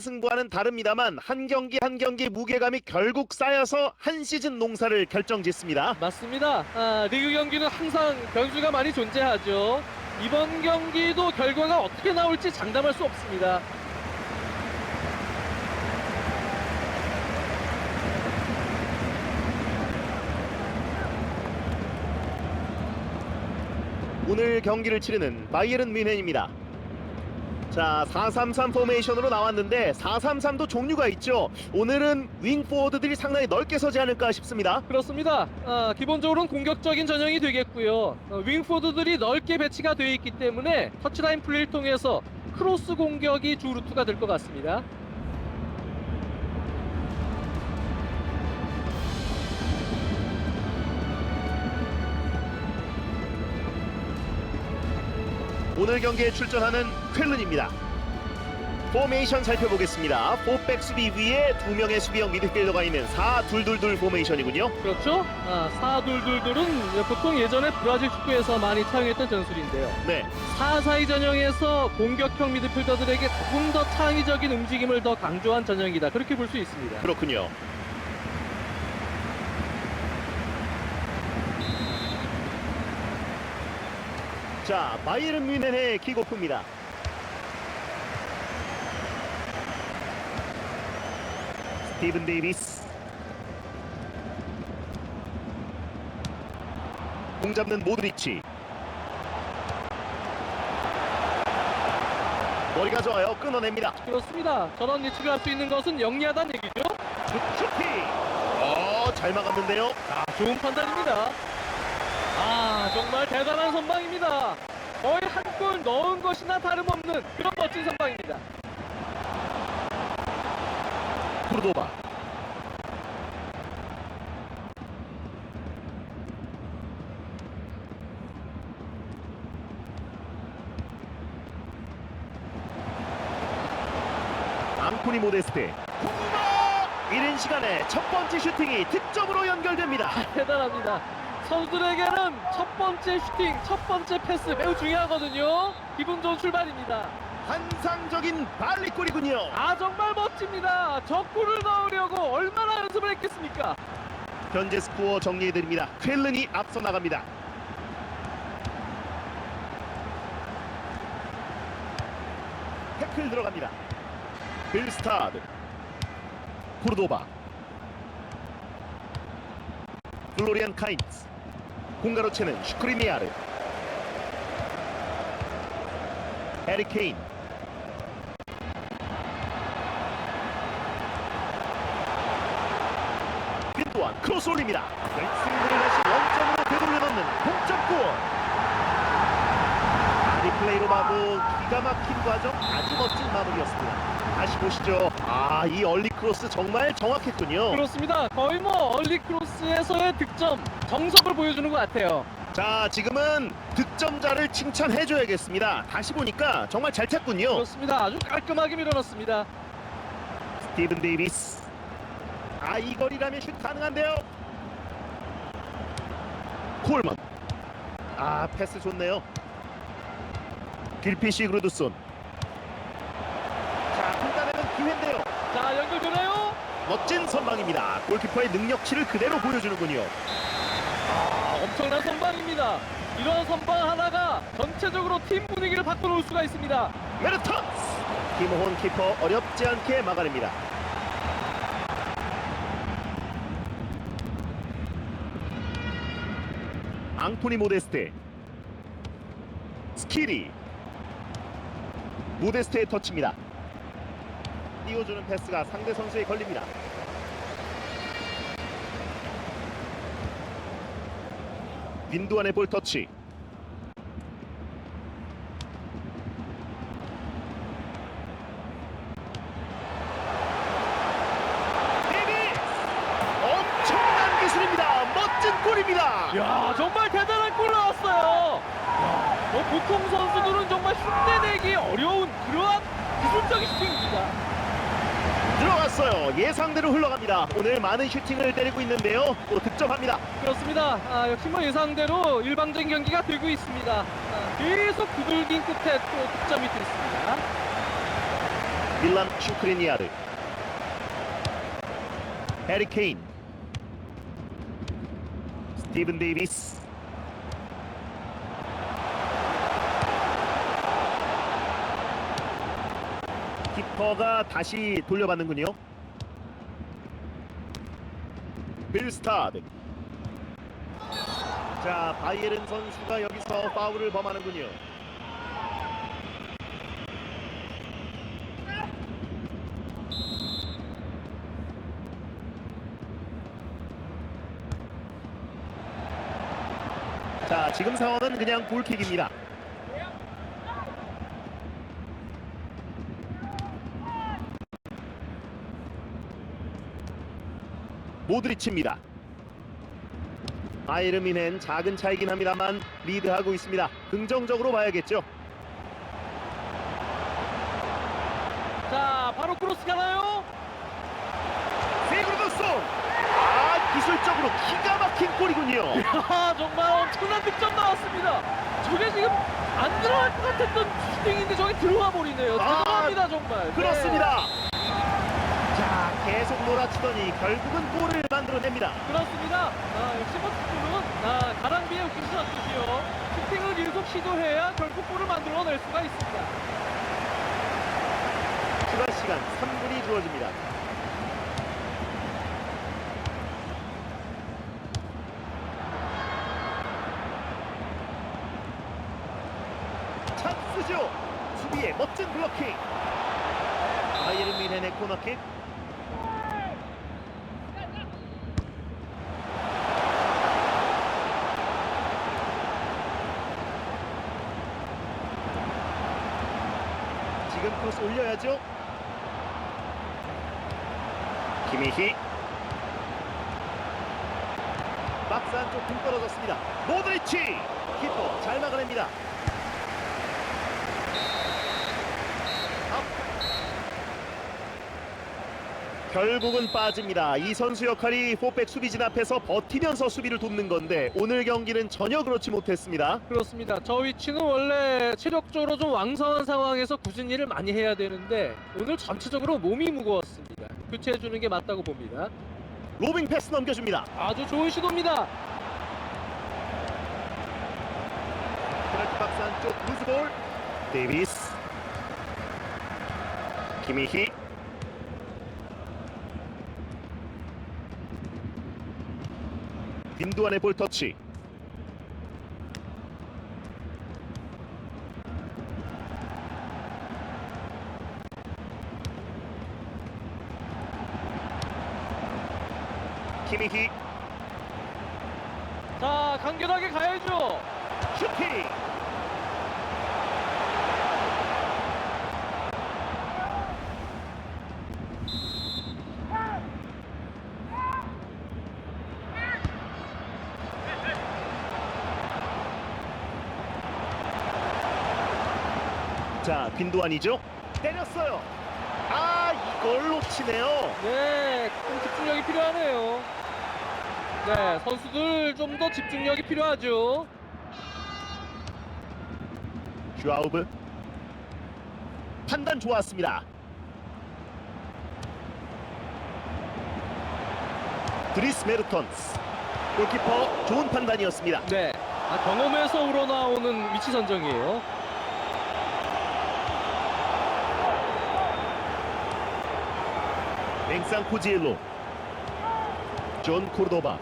승부와는 다릅니다만 한 경기 한 경기 무게감이 결국 쌓여서 한 시즌 농사를 결정짓습니다. 맞습니다. 아, 리그 경기는 항상 변수가 많이 존재하죠. 이번 경기도 결과가 어떻게 나올지 장담할 수 없습니다. 오늘 경기를 치르는 바이에른 뮌헨입니다. 자, 433 포메이션으로 나왔는데 433도 종류가 있죠. 오늘은 윙 포워드들이 상당히 넓게 서지 않을까 싶습니다. 그렇습니다. 아, 기본적으로는 공격적인 전형이 되겠고요. 어, 윙포드들이 넓게 배치가 되어 있기 때문에 터치라인 플레이를 통해서 크로스 공격이 주 루트가 될 것 같습니다. 오늘 경기에 출전하는 퀼른입니다. 포메이션 살펴보겠습니다. 4백 수비 위에 두 명의 수비형 미드필더가 있는 4-2-2-2 포메이션이군요. 그렇죠? 아, 4둘둘둘은 보통 예전에 브라질 축구에서 많이 사용했던 전술인데요. 네, 4-4-2 전형에서 공격형 미드필더들에게 조금 더 창의적인 움직임을 더 강조한 전형이다. 그렇게 볼 수 있습니다. 그렇군요. 자, 바이에른 뮌헨의 킥오프입니다. 스티븐 데이비스. 공 잡는 모드리치. 머리가 좋아요. 끊어냅니다. 그렇습니다. 전원 예측을 할수 있는 것은 영리하다는 얘기죠. 슈팅. 어, 잘 막았는데요. 아, 좋은 판단입니다. 아, 정말 대단한 선방입니다. 거의 한 골 넣은 것이나 다름없는 그런 멋진 선방입니다. 쿠르도바. 앙토니 모데스테. 이른 시간에 첫 번째 슈팅이 득점으로 연결됩니다. 대단합니다. 선수들에게는 첫 번째 슈팅, 첫 번째 패스 매우 중요하거든요. 기분 좋은 출발입니다. 환상적인 발리골이군요. 아, 정말 멋집니다. 저 골을 넣으려고 얼마나 연습을 했겠습니까? 현재 스코어 정리해드립니다. 퀼른이 앞서 나갑니다. 태클 들어갑니다. 빌스타드 쿠르도바 플로리안 카인츠 공가로 채는 슈크리미아르 에리 케인 빈도안 크로스 올립니다. 승부를 다시 원점으로 되돌려놓는 동점골. 리플레이로 마무 기가 막힌 과정 아주 멋진 마무리였습니다. 다시 보시죠. 아, 이 얼리 크로스 정말 정확했군요. 그렇습니다. 거의 뭐 얼리 크로스에서의 득점 정석을 보여주는 것 같아요. 자, 지금은 득점자를 칭찬해줘야겠습니다. 다시 보니까 정말 잘 찼군요. 그렇습니다. 아주 깔끔하게 밀어넣습니다. 스티븐 데이비스. 아, 이 거리라면 슛 가능한데요. 콜먼. 아, 패스 좋네요. 길피시 그루드손. 자, 판단하는 기회인데요. 자, 연결되나요? 멋진 선방입니다. 골키퍼의 능력치를 그대로 보여주는군요. 아, 엄청난 선방입니다. 이런 선방 하나가 전체적으로 팀 분위기를 바꿔놓을 수가 있습니다. 메르턴스. 김호훈 키퍼 어렵지 않게 막아냅니다. 앙토니 모데스테. 스키리. 모데스테의 터치입니다. 띄워주는 패스가 상대 선수에 걸립니다. 윈두안의 볼 터치. 데이비스! 엄청난 기술입니다. 멋진 골입니다. 야 정말 대단한 골 나왔어요. 야, 뭐 보통 선수들은 정말 흉내내기 어려운 그러한 기술적인 슈팅입니다. 들어갔어요. 예상대로 흘러갑니다. 오늘 많은 슈팅을 때리고 있는데요. 또 득점합니다. 그렇습니다. 아, 역시 뭐 예상대로 일방적인 경기가 되고 있습니다. 아, 계속 두들긴 끝에 또 득점이 됐습니다. 밀란 슈크리니아르 해리 케인 스티븐 데이비스 키퍼가 다시 돌려받는군요. 빌 스타드. 자 바이에른 선수가 여기서 파울을 범하는군요. 자 지금 상황은 그냥 골킥입니다 모드리치입니다 아이르미넨 작은 차이긴 합니다만 리드하고 있습니다 긍정적으로 봐야겠죠 자, 바로 크로스 가나요? 세그루드송 아 기술적으로 기가 막힌 골이군요 아, 정말 엄청난 득점 나왔습니다. 저게 지금 안 들어갈 것 같았던 슈팅인데 저게 들어와 버리네요. 아, 대단합니다, 정말. 네. 그렇습니다 자 계속 놀아치더니 결국은 골을 만들어냅니다 그렇습니다. 아, 역시 버스팀은 아, 가랑비에 웃기지 않듯이요. 슈팅을 계속 시도해야 결국 골을 만들어낼 수가 있습니다. 추가 시간 3분이 주어집니다 찬스죠 수비의 멋진 블로킹 바이에른 뮌헨의 코너킥 크로스 올려야죠. 김희희. 안쪽 공 떨어졌습니다. 모드리치! 키퍼 잘 막아냅니다 결국은 빠집니다 이 선수 역할이 포백 수비진 앞에서 버티면서 수비를 돕는 건데 오늘 경기는 전혀 그렇지 못했습니다 그렇습니다. 저 위치는 원래 체력적으로 좀 왕성한 상황에서 굳은 일을 많이 해야 되는데 오늘 전체적으로 몸이 무거웠습니다. 교체해 주는 게 맞다고 봅니다. 로빙 패스 넘겨줍니다 아주 좋은 시도입니다. 페널티 박스 안쪽 루즈볼 데이비스 김희희 빈두안의 볼터치. 김희희 자, 간결하게 가야죠. 슈팅 자 빈도안이죠? 때렸어요. 아 이걸 놓치네요. 네, 좀 집중력이 필요하네요. 네, 선수들 좀 더 집중력이 필요하죠. 슈아우브. 판단 좋았습니다. 드리스 메르턴스. 골키퍼 좋은 판단이었습니다. 네, 아, 경험에서 우러나오는 위치 선정이에요. 맹상 코지엘로 존 코르도바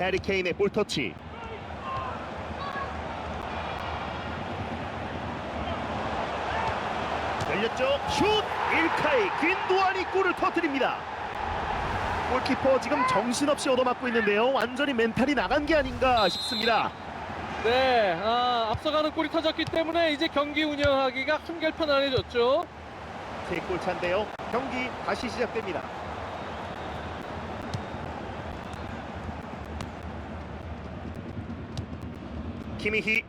해리 케인의 볼터치. 열렸죠? 슛! 1카의 귄도안이 골을 터뜨립니다 골키퍼 지금 정신없이 얻어맞고 있는데요 완전히 멘탈이 나간 게 아닌가 싶습니다 네, 아, 앞서가는 골이 터졌기 때문에 이제 경기 운영하기가 한결 편안해졌죠. 세골 차인데요. 경기 다시 시작됩니다. 키미히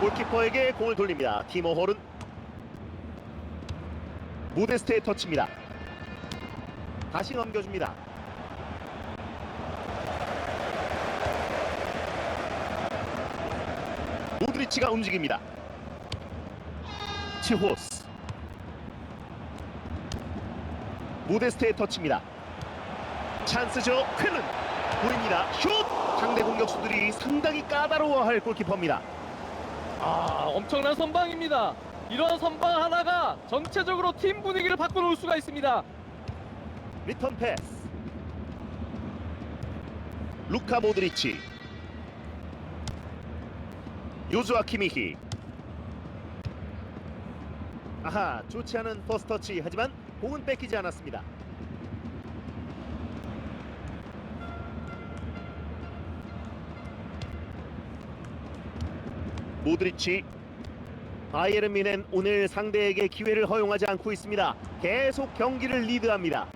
골키퍼에게 공을 돌립니다. 티모 홀은 모데스트의 터치입니다. 다시 넘겨줍니다. 모드리치가 움직입니다. 치호스 모데스트의 터치입니다. 찬스죠. 퀸은 보입니다. 슛! 상대 공격수들이 상당히 까다로워할 골키퍼입니다. 아, 엄청난 선방입니다. 이런 선방 하나가 전체적으로 팀 분위기를 바꿔놓을 수가 있습니다. 리턴 패스. 루카 모드리치. 요즈와 키미히. 아하, 좋지 않은 퍼스트 터치. 하지만 공은 뺏기지 않았습니다. 모드리치 바이에른 미넨 오늘 상대에게 기회를 허용하지 않고 있습니다. 계속 경기를 리드합니다.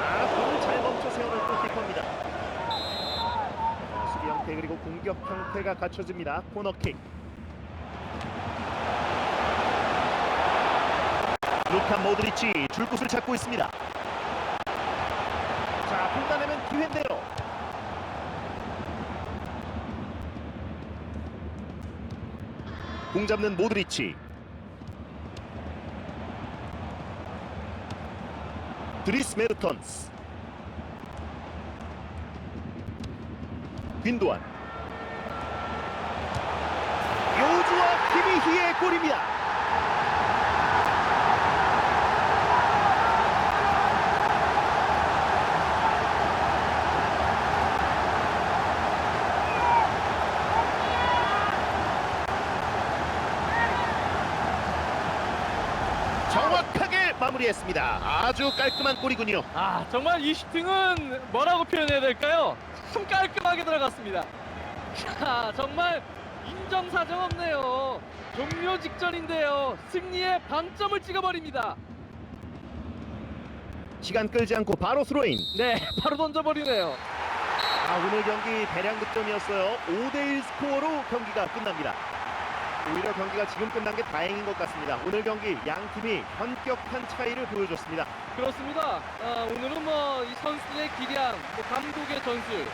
아, 공을 잘 멈춰 세우는 골키퍼입니다. 자, 수비 형태 그리고 공격 형태가 갖춰집니다. 코너킥. 루카 모드리치 줄 곳을 찾고 있습니다. 자, 판단하면 기회인데요. 공 잡는 모드리치. 드리스 메르턴스. 빈도안. 요주와 키미히의 골입니다. 정확하게 마무리했습니다. 아주 깔끔한 골이군요. 아, 정말 이 슈팅은 뭐라고 표현해야 될까요? 참 깔끔하게 들어갔습니다. 자, 정말 인정사정 없네요. 종료 직전인데요. 승리의 반점을 찍어버립니다. 시간 끌지 않고 바로 스로인. 네, 바로 던져버리네요. 아, 오늘 경기 대량 득점이었어요. 5대1 스코어로 경기가 끝납니다. 오히려 경기가 지금 끝난 게 다행인 것 같습니다. 오늘 경기 양 팀이 현격한 차이를 보여줬습니다. 그렇습니다. 아, 오늘은 뭐 이 선수의 기량, 뭐 감독의 전술,